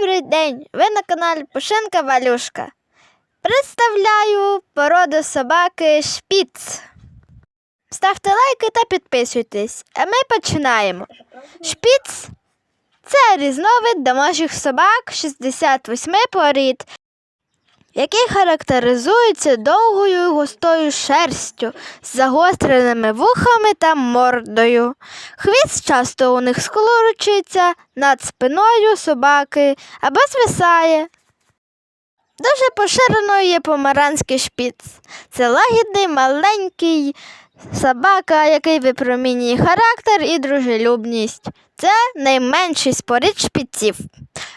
Добрий день! Ви на каналі Пушинка Валюшка. Представляю породу собаки Шпіц. Ставте лайки та підписуйтесь, а ми починаємо. Шпіц це різновид домашніх собак 68 порід, який характеризується довгою густою шерстю, з загостреними вухами та мордою. Хвіст часто у них сколочується над спиною собаки або звисає. Дуже поширеною є помаранський шпіц. Це лагідний маленький собака, який випромінює характер і дружелюбність. Це найменший з порід шпіців.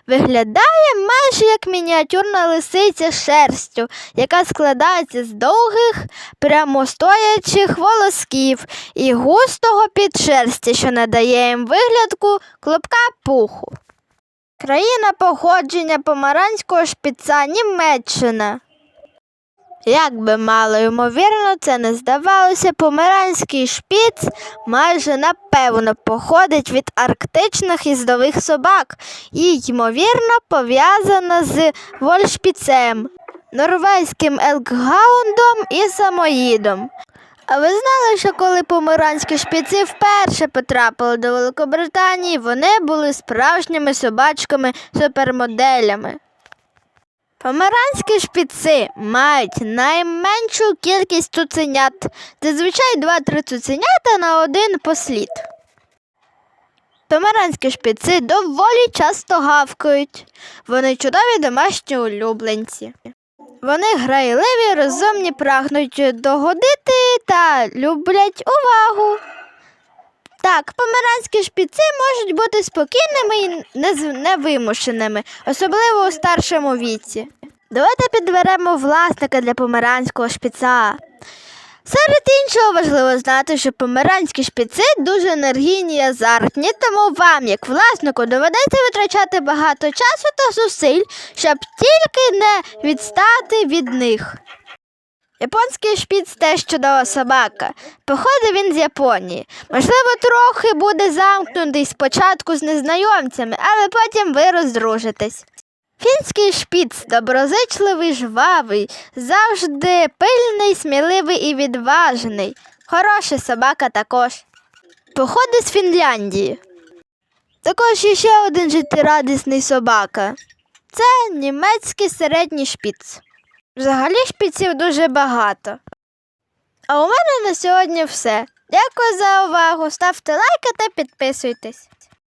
Виглядає майже як мініатюрна лисиця з шерстю, яка складається з довгих прямостоячих волосків і густого підшерстя, що надає їм виглядку клопка пуху. Країна походження помаранського шпіца Німеччина. Як би мало ймовірно це не здавалося, помаранський шпіц майже напевно походить від арктичних їздових собак і, ймовірно, пов'язана з вольшпіцем, норвезьким елкгаундом і самоїдом. А ви знали, що коли помаранські шпіці вперше потрапили до Великобританії, вони були справжніми собачками супермоделями. Помаранські шпіци мають найменшу кількість цуценят, зазвичай 2-3 цуценята на один послід. Помаранські шпіци доволі часто гавкають. Вони чудові домашні улюбленці. Вони грайливі, розумні, прагнуть догодити та люблять увагу. Так, помаранські шпіци можуть бути спокійними і невимушеними, особливо у старшому віці. Давайте підберемо власника для помаранського шпіца. Серед іншого важливо знати, що помаранські шпіци дуже енергійні і азартні, тому вам, як власнику, доведеться витрачати багато часу та зусиль, щоб тільки не відстати від них. Японський шпіц теж чудова собака. Походить він з Японії. Можливо, трохи буде замкнутий спочатку з незнайомцями, але потім ви роздружитесь. Фінський шпіц доброзичливий, жвавий, завжди пильний, сміливий і відважний. Хороша собака також. Походить з Фінляндії. Також є ще один життєрадісний собака. Це німецький середній шпіц. Взагалі шпіців дуже багато. А у мене на сьогодні все. Дякую за увагу. Ставте лайки та підписуйтесь.